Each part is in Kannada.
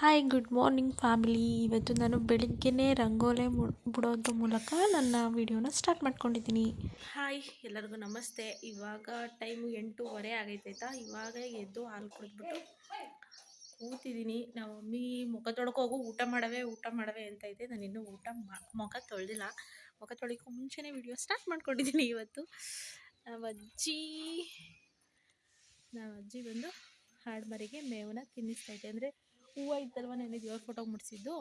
ಹಾಯ್ ಗುಡ್ ಮಾರ್ನಿಂಗ್ ಫ್ಯಾಮಿಲಿ ಇವತ್ತು ನಾನು ಬೆಳಿಗ್ಗೆನೇ ರಂಗೋಲೆ ಬಿಡೋದ್ರ ಮೂಲಕ ನನ್ನ ವಿಡಿಯೋನ ಸ್ಟಾರ್ಟ್ ಮಾಡ್ಕೊಂಡಿದ್ದೀನಿ. ಹಾಯ್ ಎಲ್ಲರಿಗೂ ನಮಸ್ತೆ. ಇವಾಗ ಟೈಮು ಎಂಟೂವರೆ ಆಗೈತೆ ಆಯ್ತಾ? ಇವಾಗ ಎದ್ದು ಹಾಲು ಕುಡಿದ್ಬಿಟ್ಟು ಕೂತಿದ್ದೀನಿ. ನಾವು ಮಮ್ಮಿ ಮುಖ ತೊಳ್ಕೋಗು ಊಟ ಮಾಡವೆ ಊಟ ಮಾಡವೆ ಅಂತ ಇದೆ. ನಾನು ಇನ್ನೂ ಊಟ ಮುಖ ತೊಳೆದಿಲ್ಲ. ಮುಖ ತೊಳಿಕೋ ಮುಂಚೆನೇ ವಿಡಿಯೋ ಸ್ಟಾರ್ಟ್ ಮಾಡ್ಕೊಂಡಿದ್ದೀನಿ ಇವತ್ತು. ನಮ್ಮ ಅಜ್ಜಿ ನಮ್ಮ ಅಜ್ಜಿ ಬಂದು ಹಾಡ್ಮರಿಗೆ ಮೇವನ್ನ ಇದೆ ಅಂದರೆ ಹೂವು ಇತ್ತಲ್ವ ನೆನೆ ದೇವ್ರ ಫೋಟೋ ಮುಡಿಸಿದ್ದು?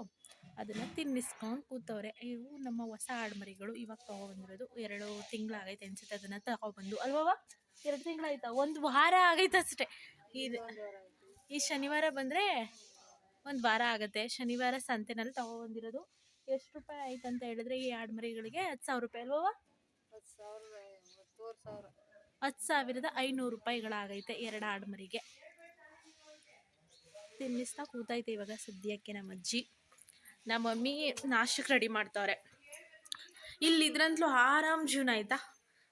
ಅದನ್ನು ತಿನ್ನಿಸ್ಕೊಂಡು ಕೂತವ್ರೆ. ಇವು ನಮ್ಮ ಹೊಸ ಆಡ್ಮರಿಗಳು. ಇವಾಗ ತೊಗೊಬಂದಿರೋದು ಎರಡು ತಿಂಗಳಾಗೈತೆ ಅನ್ಸುತ್ತೆ ಅದನ್ನು ತಗೊಬಂದು ಅಲ್ವಾ ಎರಡು ತಿಂಗಳಾಯ್ತಾ? ಒಂದು ವಾರ ಆಗೈತೆ ಅಷ್ಟೇ. ಇದು ಈ ಶನಿವಾರ ಬಂದರೆ ಒಂದು ವಾರ ಆಗುತ್ತೆ. ಶನಿವಾರ ಸಂತೆನಲ್ಲಿ ತಗೊಬಂದಿರೋದು ಎಷ್ಟು ರೂಪಾಯಿ ಆಯ್ತು ಅಂತ ಹೇಳಿದ್ರೆ ಈ ಆಡ್ಮರಿಗಳಿಗೆ ಹತ್ತು ಸಾವಿರ ರೂಪಾಯಿ ಅಲ್ವವ ಹತ್ತು ಸಾವಿರದ ಐನೂರು ರೂಪಾಯಿಗಳಾಗೈತೆ ಎರಡು ಆಡ್ಮರಿಗೆ. ತಿನ್ನಿಸ್ತಾ ಕೂತೈತೆ ಇವಾಗ ಸದ್ಯಕ್ಕೆ ನಮ್ಮ ಅಜ್ಜಿ. ನಮ್ಮ ಮಮ್ಮಿ ನಾಷ್ಟಕ್ಕೆ ರೆಡಿ ಮಾಡ್ತಾವ್ರೆ ಇಲ್ಲಿದ್ರಂತಲೂ ಆರಾಮ್ ಜೀವನ ಆಯ್ತಾ?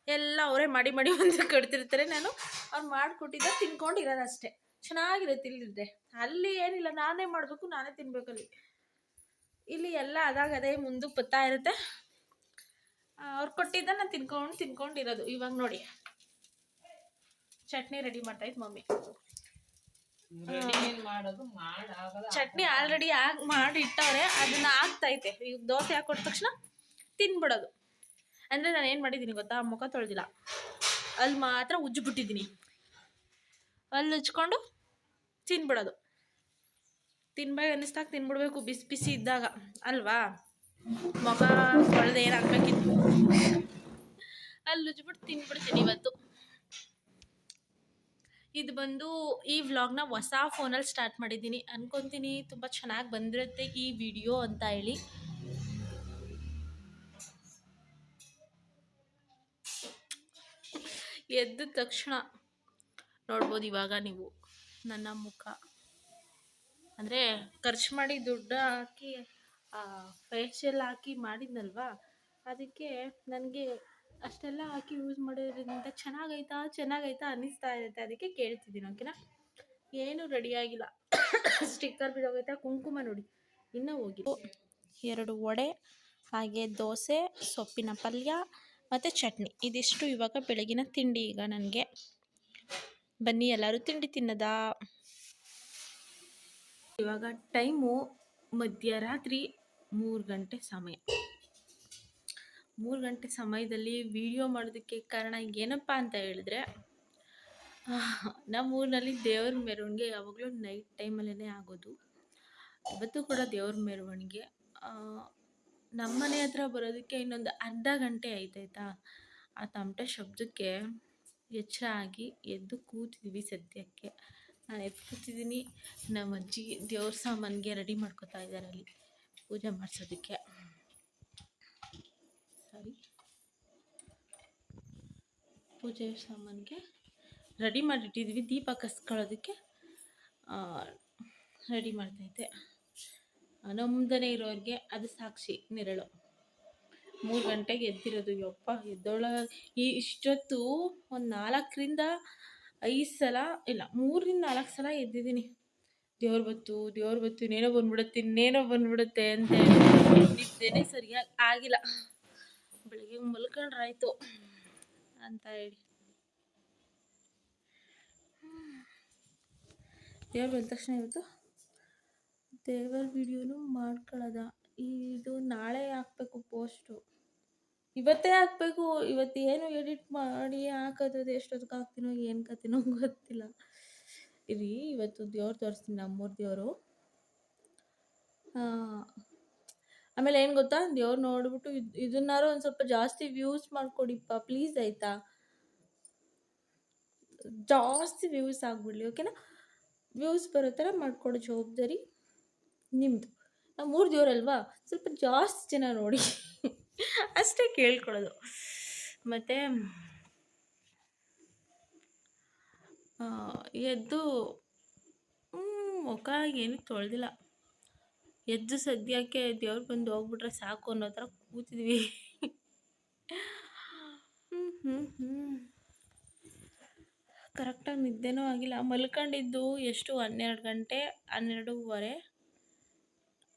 ಎಲ್ಲ ಅವರೇ ಮಾಡಿ ಮಾಡಿ ಒಂದು ಕಡ್ತಿರ್ತಾರೆ ನಾನು ಅವ್ರು ಮಾಡಿಕೊಟ್ಟಿದ್ದ ತಿನ್ಕೊಂಡು ಅಷ್ಟೇ. ಚೆನ್ನಾಗಿರುತ್ತೆ ಇಲ್ಲಿದ್ರೆ. ಅಲ್ಲಿ ಏನಿಲ್ಲ, ನಾನೇ ಮಾಡಬೇಕು, ನಾನೇ ತಿನ್ಬೇಕಲ್ಲಿ ಇಲ್ಲಿ ಎಲ್ಲ ಅದಾಗ ಅದೇ ಮುಂದಕ್ಕೆ ಬತ್ತಾ ಇರುತ್ತೆ. ಅವ್ರು ಕೊಟ್ಟಿದ್ದ ನಾನು ತಿನ್ಕೊಂಡು, ತಿನ್ಕೊಂಡಿರೋದು. ಇವಾಗ ನೋಡಿ. ಚಟ್ನಿ ರೆಡಿ ಮಾಡ್ತಾಯಿತ್ತು ಮಮ್ಮಿ. ಚಟ್ನಿ ಆಲ್ರೆಡಿ ಆಗಿ ಮಾಡಿ ಇಟ್ಟವ್ರೆ ಅದನ್ನ ಆಗ್ತೈತೆ. ಈಗ ದೋಸೆ ಹಾಕೊಟ್ಟ ತಕ್ಷಣ ತಿನ್ಬಿಡೋದು. ಅಂದ್ರೆ ನಾನು ಏನು ಮಾಡಿದೀನಿ ಗೊತ್ತಾ? ಮುಖ ತೊಳೆದಿಲ್ಲ. ಅಲ್ಲಿ ಮಾತ್ರ ಉಜ್ಜಿಬಿಟ್ಟಿದ್ದೀನಿ. ಅಲ್ಲಿ ಉಜ್ಕೊಂಡು ತಿನ್ಬಿಡೋದು. ತಿನ್ಬೇಕು ಅನ್ನಿಸ್ದಾಗ ತಿನ್ಬಿಡ್ಬೇಕು. ಬಿಸಿ ಬಿಸಿ ಇದ್ದಾಗ. ಅಲ್ವಾ? ಮುಖ ತೊಳೆದು ಅಲ್ಲಿ ಉಜ್ಬಿಟ್ಟು ತಿನ್ಬಿಡ್ತೀನಿ ಇವತ್ತು. ಇದು ಬಂದು ಈ ವ್ಲಾಗ್ನ ಹೊಸ ಫೋನಲ್ಲಿ ಸ್ಟಾರ್ಟ್ ಮಾಡಿದ್ದೀನಿ. ಅನ್ಕೊತೀನಿ ತುಂಬ ಚೆನ್ನಾಗಿ ಬಂದಿರುತ್ತೆ ಈ ವಿಡಿಯೋ ಅಂತ ಹೇಳಿ. ಎದ್ದ ತಕ್ಷಣ ನೋಡ್ಬೋದು ಇವಾಗ ನೀವು ನನ್ನ ಮುಖ. ಅಂದರೆ ಖರ್ಚು ಮಾಡಿ ದುಡ್ಡು ಹಾಕಿ ಫೇಶಿಯಲ್ ಹಾಕಿ ಮಾಡಿದ್ನಲ್ವಾ? ಅದಕ್ಕೆ ನನಗೆ ಅಷ್ಟೆಲ್ಲ ಹಾಕಿ ಯೂಸ್ ಮಾಡೋದ್ರಿಂದ ಚೆನ್ನಾಗೈತಾ ಚೆನ್ನಾಗೈತಾ ಅನ್ನಿಸ್ತಾ ಇರುತ್ತೆ. ಅದಕ್ಕೆ ಕೇಳ್ತಿದ್ದೀನಿ ಓಕೆನಾ ಏನು ರೆಡಿಯಾಗಿಲ್ಲ ಸ್ಟಿಕ್ಕರ್ ಬಿಡೋಗೈತೆ? ಕುಂಕುಮ ನೋಡಿ. ಇನ್ನೂ ಹೋಗಿ ಎರಡು ವಡೆ, ಹಾಗೆ ದೋಸೆ, ಸೊಪ್ಪಿನ ಪಲ್ಯ, ಮತ್ತು ಚಟ್ನಿ. ಇದಿಷ್ಟು ಇವಾಗ ಬೆಳಗಿನ ತಿಂಡಿ ಈಗ ನನಗೆ. ಬನ್ನಿ, ಎಲ್ಲರೂ ತಿಂಡಿ ತಿನ್ನದ? ಇವಾಗ ಟೈಮು ಮಧ್ಯರಾತ್ರಿ ಮೂರು ಗಂಟೆ ಸಮಯ. ಮೂರು ಗಂಟೆ ಸಮಯದಲ್ಲಿ ವಿಡಿಯೋ ಮಾಡೋದಕ್ಕೆ ಕಾರಣ ಏನಪ್ಪ ಅಂತ ಹೇಳಿದ್ರೆ ನಮ್ಮ ಊರಿನಲ್ಲಿ ದೇವ್ರ ಮೆರವಣಿಗೆ ಯಾವಾಗಲೂ ನೈಟ್ ಟೈಮಲ್ಲೇ ಆಗೋದು. ಇವತ್ತು ಕೂಡ ದೇವ್ರ ಮೆರವಣಿಗೆ. ನಮ್ಮ ಮನೆ ಹತ್ರ ಬರೋದಕ್ಕೆ ಇನ್ನೊಂದು ಅರ್ಧ ಗಂಟೆ ಆಯ್ತಾಯ್ತಾ ಆ ತಮಟೆ ಶಬ್ದಕ್ಕೆ ಎಚ್ಚರ ಆಗಿ ಎದ್ದು ಕೂತಿದ್ವಿ ಸದ್ಯಕ್ಕೆ. ನಾನು ಎದ್ದು ಕೂತಿದ್ದೀನಿ. ನಮ್ಮ ಅಜ್ಜಿ ದೇವ್ರ ಸಾಮಾನಿಗೆ ರೆಡಿ ಮಾಡ್ಕೊತಾ ಇದ್ದಾರೆ ಅಲ್ಲಿ. ಪೂಜೆ ಮಾಡಿಸೋದಕ್ಕೆ. ಪೂಜೆ ಸಾಮಾನಿಗೆ ರೆಡಿ ಮಾಡಿಟ್ಟಿದ್ವಿ, ದೀಪ ಕಸ್ಕೊಳ್ಳೋದಕ್ಕೆ ರೆಡಿ ಮಾಡ್ತೈತೆ. ನಮ್ಮದನೇ ಇರೋರಿಗೆ ಅದು ಸಾಕ್ಷಿ ನೆರಳು. ಮೂರು ಗಂಟೆಗೆ ಎದ್ದಿರೋದು, ಯಪ್ಪ, ಎದ್ದೊಳ. ಈ ಇಷ್ಟೊತ್ತು ಒಂದು ನಾಲ್ಕರಿಂದ ಐದು ಸಲ, ಇಲ್ಲ, ಮೂರರಿಂದ ನಾಲ್ಕು ಸಲ ಎದ್ದಿದ್ದೀನಿ. ದೇವ್ರ ಬತ್ತು ದೇವ್ರ ಬತ್ತು ಇನ್ನೇನೋ ಬಂದ್ಬಿಡುತ್ತೆ ಇನ್ನೇನೋ ಬಂದ್ಬಿಡುತ್ತೆ ಅಂತ ನಿದ್ದೆನೇ ಸರಿಯಾಗಿ ಆಗಿಲ್ಲ. ಬೆಳಿಗ್ಗೆ ಮಲ್ಕೊಂಡ್ರಾಯ್ತು. ಅಂತ ಹೇಳಿ. ದೇವ್ರು ಬಂದ ತಕ್ಷಣ ಇವತ್ತು ದೇವರ ವಿಡಿಯೋನು ಮಾಡ್ಕೊಳ್ಳೋದ ಇದು ನಾಳೆ ಹಾಕ್ಬೇಕು ಪೋಸ್ಟು. ಇವತ್ತೇ ಹಾಕ್ಬೇಕು. ಇವತ್ತು ಏನು ಎಡಿಟ್ ಮಾಡಿ ಹಾಕೋದ್ರದ್ದು ಎಷ್ಟೊತ್ತಿಗೆ ಹಾಕ್ತೀನೋ, ಏನು ಕತ್ತಿನೋ ಗೊತ್ತಿಲ್ಲ. ಇರಿ, ಇವತ್ತು ದೇವ್ರು ತೋರಿಸ್ತೀನಿ ನಮ್ಮೂರು ದೇವರು. ಆಮೇಲೆ ಏನು ಗೊತ್ತಾ? ದೇವ್ರು ನೋಡ್ಬಿಟ್ಟು ಇದು, ಇದನ್ನಾರು ಒಂದು ಸ್ವಲ್ಪ ಜಾಸ್ತಿ ವ್ಯೂಸ್ ಮಾಡಿಕೊಡಿಪ್ಪ ಪ್ಲೀಸ್ ಆಯಿತಾ? ಜಾಸ್ತಿ ವ್ಯೂಸ್ ಆಗಿಬಿಡ್ಲಿ ಓಕೆನಾ ವ್ಯೂಸ್ ಬರೋ ಥರ ಮಾಡಿಕೊಡೋ ಜವಾಬ್ದಾರಿ ನಿಮ್ಮದು ನಾವು ಮೂರು ದೇವರಲ್ವಾ? ಸ್ವಲ್ಪ ಜಾಸ್ತಿ ಜನ ನೋಡಿ. ಅಷ್ಟೇ ಕೇಳ್ಕೊಳ್ಳೋದು. ಮತ್ತು ಎದ್ದು ಮುಖ ಏನು ತೊಳೆದಿಲ್ಲ. ಎದ್ದು ಸದ್ಯಕ್ಕೆ ದೇವ್ರು ಬಂದು ಹೋಗ್ಬಿಟ್ರೆ ಸಾಕು ಅನ್ನೋ ಥರ ಕೂತಿದ್ವಿ. ಕರೆಕ್ಟಾಗಿ ನಿದ್ದೆನೂ ಆಗಿಲ್ಲ. ಮಲ್ಕೊಂಡಿದ್ದು ಎಷ್ಟು? ಹನ್ನೆರಡು ಗಂಟೆ, ಹನ್ನೆರಡೂವರೆ.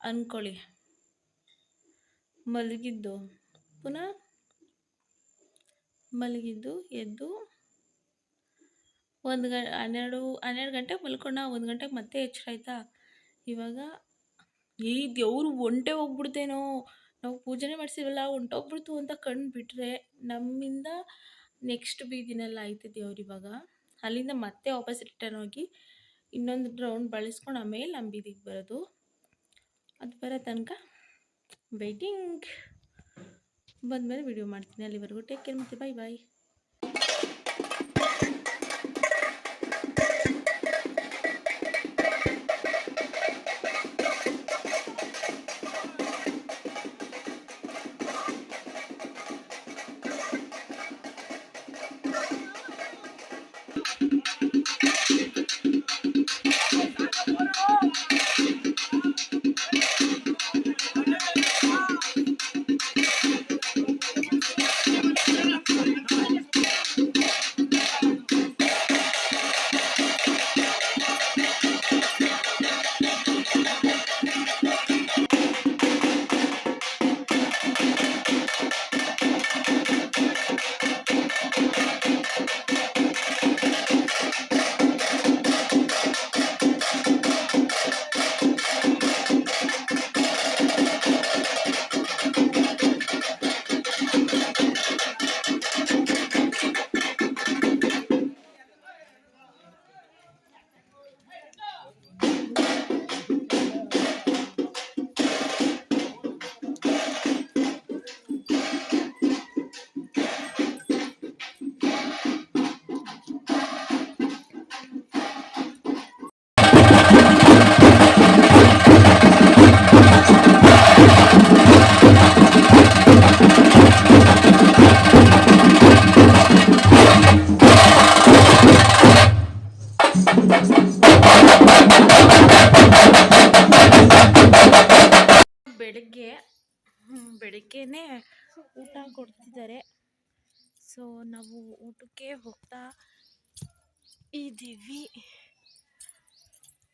ಅಂದ್ಕೊಳ್ಳಿ ಮಲಗಿದ್ದು. ಪುನಃ ಮಲಗಿದ್ದು, ಎದ್ದು ಒಂದು ಗ, ಹನ್ನೆರಡು ಹನ್ನೆರಡು ಗಂಟೆಗೆ ಮಲ್ಕೊಂಡ ಒಂದು ಗಂಟೆಗೆ ಮತ್ತೆ ಎಚ್ಚರ ಆಯಿತಾ ಇವಾಗ ಈ ದೇವ್ರು ಒಂಟೆ ಹೋಗ್ಬಿಡ್ತೇನೋ. ನಾವು ಪೂಜೆನೇ ಒಂಟೆ ಹೊಂಟೋಗ್ಬಿಡ್ತು ಅಂತ ಕಣ್ಣು ಬಿಟ್ಟರೆ ನಮ್ಮಿಂದ ನೆಕ್ಸ್ಟ್ ಬೀದಿನಲ್ಲಿ ಐತೆ ದೇವ್ರು ಇವಾಗ. ಅಲ್ಲಿಂದ ಮತ್ತೆ ವಾಪಸ್ ರಿಟರ್ನ್ ಹೋಗಿ ಇನ್ನೊಂದು ರೌಂಡ್ ಬಳಸ್ಕೊಂಡು ಆಮೇಲೆ ನಮ್ಮ ಬೀದಿಗೆ ಬರೋದು. ಅದು ಬರೋ ತನಕ ವೆಯ್ಟಿಂಗ್ ಬಂದಮೇಲೆ ವಿಡಿಯೋ ಮಾಡ್ತೀನಿ. ಅಲ್ಲಿವರೆಗೂ ಟೇಕ್ ಕೇರ್ ಮತ್ತೆ ಬಾಯ್ ಬಾಯ್ ಬೆಳಗ್ಗೆ ಬೆಳಗ್ಗೆ ಊಟ ಕೊಡ್ತಿದ್ದಾರೆ. ಸೊ ನಾವು ಊಟಕ್ಕೆ ಹೋಗ್ತಾ ಇದ್ದೀವಿ.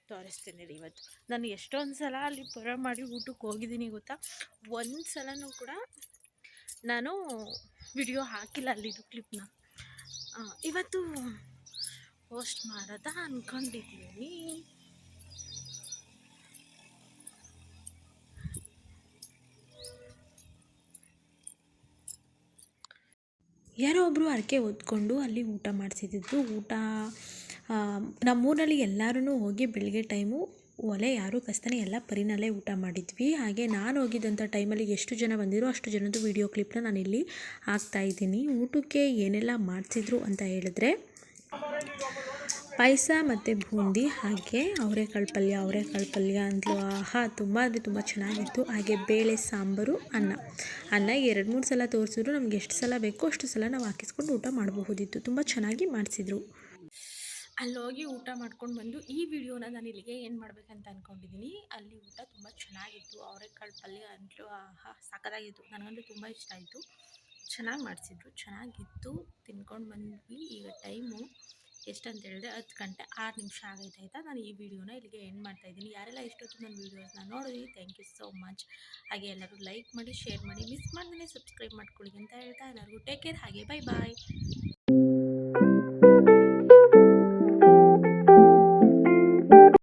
ತೋರಿಸ್ತೀನಿ ಇವತ್ತು. ನಾನು ಎಷ್ಟೊಂದು ಸಲ ಅಲ್ಲಿ ಪರ ಮಾಡಿ ಊಟಕ್ಕೆ ಹೋಗಿದ್ದೀನಿ ಗೊತ್ತಾ? ಒಂದು ಸಲನೂ ಕೂಡ ನಾನು ವಿಡಿಯೋ ಹಾಕಿಲ್ಲ ಅಲ್ಲಿದ್ದು ಕ್ಲಿಪ್ನ ಇವತ್ತು ಪೋಸ್ಟ್ ಮಾಡೋದ ಅಂದ್ಕೊಂಡಿದ್ದೀನಿ ಯಾರೋ ಒಬ್ಬರು ಹರಕೆ ಹೊತ್ಕೊಂಡು ಅಲ್ಲಿ ಊಟ ಮಾಡಿಸಿದ್ದು ಊಟ ನಮ್ಮೂರಲ್ಲಿ ಎಲ್ಲರೂ ಹೋಗಿ ಬೆಳಗ್ಗೆ ಟೈಮು ಒಲೆ ಯಾರೂ ಕಸ್ತಾನೆ ಎಲ್ಲ ಪರಿನಲ್ಲೇ ಊಟ ಮಾಡಿದ್ವಿ. ಹಾಗೆ ನಾನು ಹೋಗಿದ್ದಂಥ ಟೈಮಲ್ಲಿ ಎಷ್ಟು ಜನ ಬಂದಿರೋ ಅಷ್ಟು ಜನದ್ದು ವೀಡಿಯೋ ಕ್ಲಿಪ್ನ ನಾನಿಲ್ಲಿ ಹಾಕ್ತಾ ಇದ್ದೀನಿ. ಊಟಕ್ಕೆ ಏನೆಲ್ಲ ಮಾಡಿಸಿದ್ರು ಅಂತ ಹೇಳಿದ್ರೆ ಪಾಯಸ ಮತ್ತು ಬೂಂದಿ ಹಾಗೆ ಅವರೆಕಾಳು ಪಲ್ಯ ಅವರೆಕಾಳು ಪಲ್ಯ ಅಂತಲೂ ಆಹಾ, ತುಂಬ ಅಂದರೆ ತುಂಬ ಚೆನ್ನಾಗಿತ್ತು. ಹಾಗೆ ಬೇಳೆ, ಸಾಂಬಾರು, ಅನ್ನ. ಅನ್ನ ಎರಡು, ಮೂರು ಸಲ ತೋರಿಸಿದ್ರು. ನಮ್ಗೆ ಎಷ್ಟು ಸಲ ಬೇಕೋ ಅಷ್ಟು ಸಲ ನಾವು ಹಾಕಿಸ್ಕೊಂಡು ಊಟ ಮಾಡಬಹುದಿತ್ತು. ತುಂಬ ಚೆನ್ನಾಗಿ ಮಾಡಿಸಿದ್ರು. ಅಲ್ಲೋಗಿ ಊಟ ಮಾಡ್ಕೊಂಡು ಬಂದು ಈ ವಿಡಿಯೋನ ನಾನು ಇಲ್ಲಿಗೆ ಏನು ಮಾಡಬೇಕಂತ ಅಂದ್ಕೊಂಡಿದ್ದೀನಿ ಅಲ್ಲಿ ಊಟ ತುಂಬ ಚೆನ್ನಾಗಿತ್ತು. ಅವರೆಕಾಳು ಪಲ್ಯ ಅಂತಲೂ ಆಹಾ, ಸಾಕದಾಗಿತ್ತು. ನನಗಂತೂ ತುಂಬ ಇಷ್ಟ ಆಯಿತು. ಚೆನ್ನಾಗಿ ಮಾಡಿಸಿದ್ರು. ಚೆನ್ನಾಗಿತ್ತು. ತಿನ್ಕೊಂಡು ಬಂದ್ವಿ. ಈಗ ಟೈಮು ಎಷ್ಟಂತ ಹೇಳಿದ್ರೆ ಹತ್ತು ಗಂಟೆ ಆರು ನಿಮಿಷ ಆಗೈತೆ ಆಯಿತಾ? ನಾನು ಈ ವಿಡಿಯೋನ ಇಲ್ಲಿಗೆ ಎಂಡ್ ಮಾಡ್ತಾ ಇದ್ದೀನಿ. ಯಾರೆಲ್ಲ ಇಷ್ಟೊತ್ತು ನನ್ನ ವೀಡಿಯೋಸ್ನ ನೋಡಿದ್ರಿ ಥ್ಯಾಂಕ್ ಯು ಸೋ ಮಚ್ ಹಾಗೆ ಎಲ್ಲರೂ ಲೈಕ್ ಮಾಡಿ ಶೇರ್ ಮಾಡಿ ಮಿಸ್ ಮಾಡ್ದೇ ಸಬ್ಸ್ಕ್ರೈಬ್ ಮಾಡ್ಕೊಳ್ಳಿ ಅಂತ ಹೇಳ್ತಾ ಎಲ್ಲರಿಗೂ ಟೇಕ್ ಕೇರ್ ಹಾಗೆ ಬೈ ಬಾಯ್